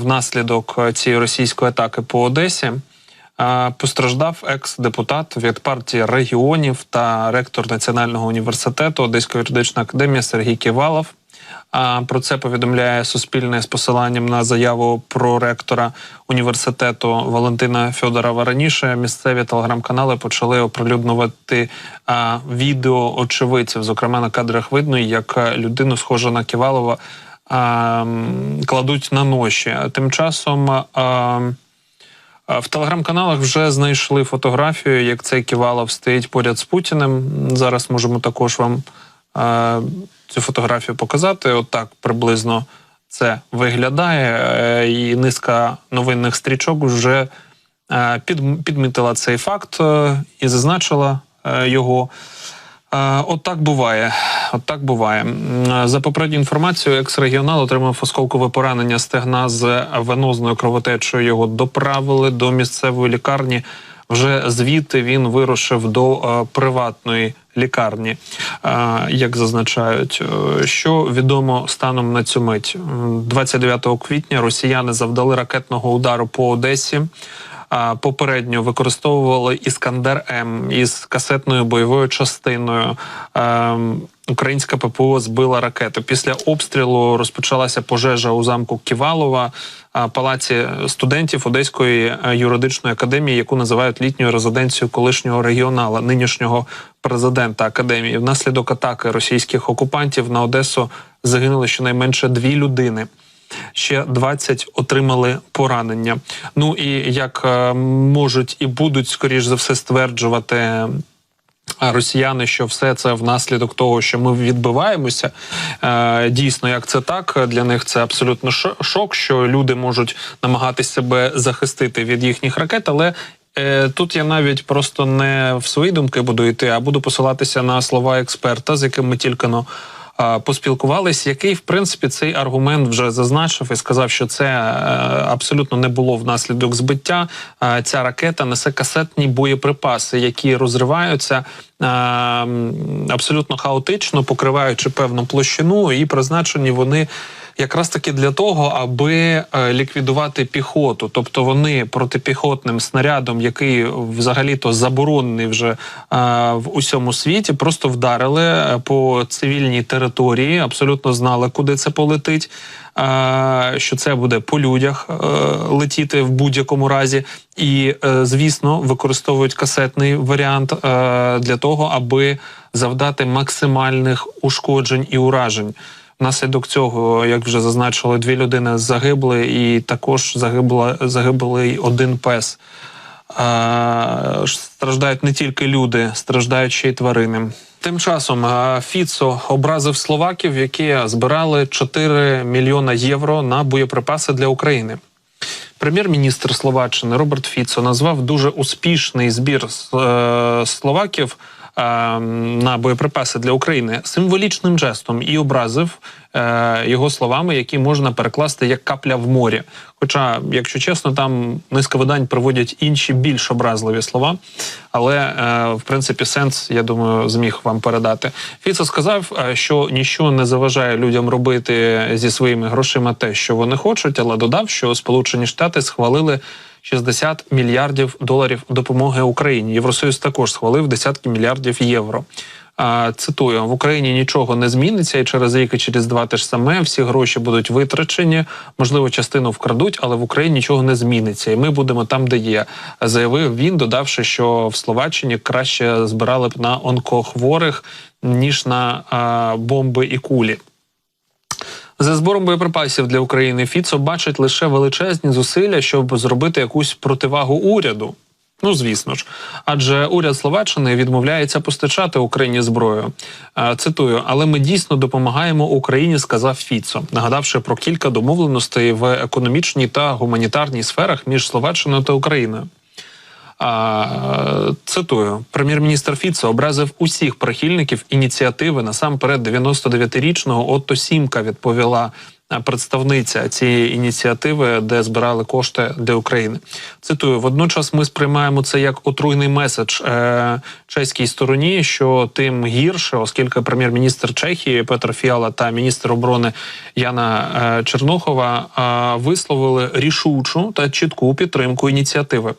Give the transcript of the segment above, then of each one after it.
Внаслідок е, цієї російської атаки по Одесі е, постраждав екс-депутат від партії регіонів та ректор Національного університету Одеської юридичної академії Сергій Ківалов. Про це повідомляє Суспільне з посиланням на заяву про ректора університету Валентина Федорова. Раніше місцеві телеграм-канали почали оприлюднювати відео очевидців. Зокрема, на кадрах видно, як е, людину, схожу на Ківалова, кладуть на ноші. Тим часом. В телеграм-каналах вже знайшли фотографію, як цей Ківалов стоїть поряд з Путіним. Зараз можемо також вам е, цю фотографію показати. Отак приблизно це виглядає. Е, і низка новинних стрічок вже е, під, підмітила цей факт е, і зазначила е, його. От так буває. От так буває. За попередньою інформацією, екс-регіонал отримав осколкове поранення стегна з венозною кровотечею. Його доправили до місцевої лікарні. Вже звідти він вирушив до е, приватної лікарні, як зазначають. Е, Що відомо станом на цю мить? М, 29 квітня росіяни завдали ракетного удару по Одесі. Попередньо використовували Іскандер М із касетною бойовою частиною. Українська ППО збила ракету. Після обстрілу розпочалася пожежа у замку Ківалова, палаці студентів Одеської е, юридичної академії, яку називають літньою резиденцією колишнього регіонала, нинішнього президента академії. Внаслідок атаки російських окупантів на Одесу загинули щонайменше дві людини ще 20 отримали поранення. Ну і як е, можуть і будуть скоріш за все стверджувати. е, Росіяни, що все це внаслідок того, що ми відбиваємося. Е, дійсно, як це так, для них це абсолютно шок, що люди можуть намагатися себе захистити від їхніх ракет, але. Тут я навіть просто не в свої думки буду йти, а буду посилатися на слова експерта, з яким ми тільки но поспілкувались, який в принципі цей аргумент вже зазначив і сказав, що це е, абсолютно не було внаслідок збиття. Е, Ця ракета несе касетні боєприпаси, які розриваються е, абсолютно хаотично, покриваючи певну площину, і призначені вони. Якраз таки для того, аби е, ліквідувати піхоту, тобто вони протипіхотним снарядом, який взагалі-то заборонений вже е, в усьому світі, просто вдарили е, по цивільній території, абсолютно знали, куди це полетить. Що це буде по людях летіти в будь-якому разі, і звісно використовують касетний варіант для того, аби завдати максимальних ушкоджень і уражень. Внаслідок цього, як вже зазначили, дві людини загибли, і також загибла загиблий один пес. Страждають не тільки люди, страждають ще й тварини. Тим часом Фіцо образив словаків, які збирали 4 мільйона євро на боєприпаси для України. Прем'єр-міністр Словаччини Роберт Фіцо назвав дуже успішний збір е, словаків на боєприпаси для України символічним жестом і образив е, його словами, які можна перекласти як капля в морі. Хоча, якщо чесно, там низка видань проводять інші більш образливі слова, але е, в принципі сенс, я думаю, зміг вам передати. Фіцо сказав, е, що нічого не заважає людям робити зі своїми грошима те, що вони хочуть, але додав, що Сполучені Штати схвалили 60 мільярдів доларів допомоги Україні. Євросоюз також схвалив десятки мільярдів євро. Цитую: в Україні нічого не зміниться, і через рік і через два те ж саме всі гроші будуть витрачені. Можливо, частину вкрадуть, але в Україні нічого не зміниться, і ми будемо там, де є. Заявив він, додавши, що в Словаччині краще збирали б на онкохворих ніж на а, бомби і кулі. За збором боєприпасів для України Фіцо бачить лише величезні зусилля, щоб зробити якусь противагу уряду. Ну, звісно ж, адже уряд Словаччини відмовляється постачати Україні зброю. Е, Цитую, але ми дійсно допомагаємо Україні, сказав Фіцо, нагадавши про кілька домовленостей в економічній та гуманітарній сферах між Словаччиною та Україною. Цитую, прем'єр-міністр Фіцо образив усіх прихильників ініціативи насамперед 99-річного Отто Сімка відповіла представниця цієї ініціативи, де збирали кошти для України. Цитую: водночас ми сприймаємо це як отруйний меседж е, чеській стороні, що тим гірше, оскільки прем'єр-міністр Чехії Петр Фіала та міністр оборони Яна е, Чернухова е, висловили рішучу та чітку підтримку ініціативи.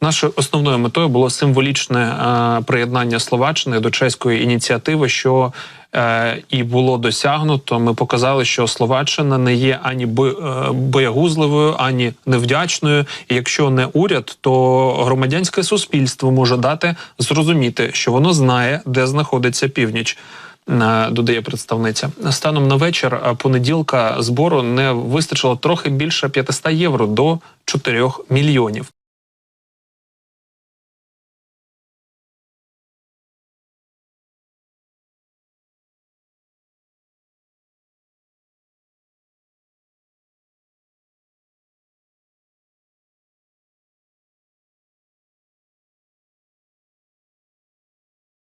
Нашою основною метою було символічне е, приєднання Словаччини до чеської ініціативи, що е, і було досягнуто. Ми показали, що Словаччина не є ані е, боягузливою, ані невдячною. І якщо не уряд, то громадянське суспільство може дати зрозуміти, що воно знає, де знаходиться північ. Додає представниця станом на вечір понеділка збору не вистачило трохи більше 500 євро до 4 мільйонів.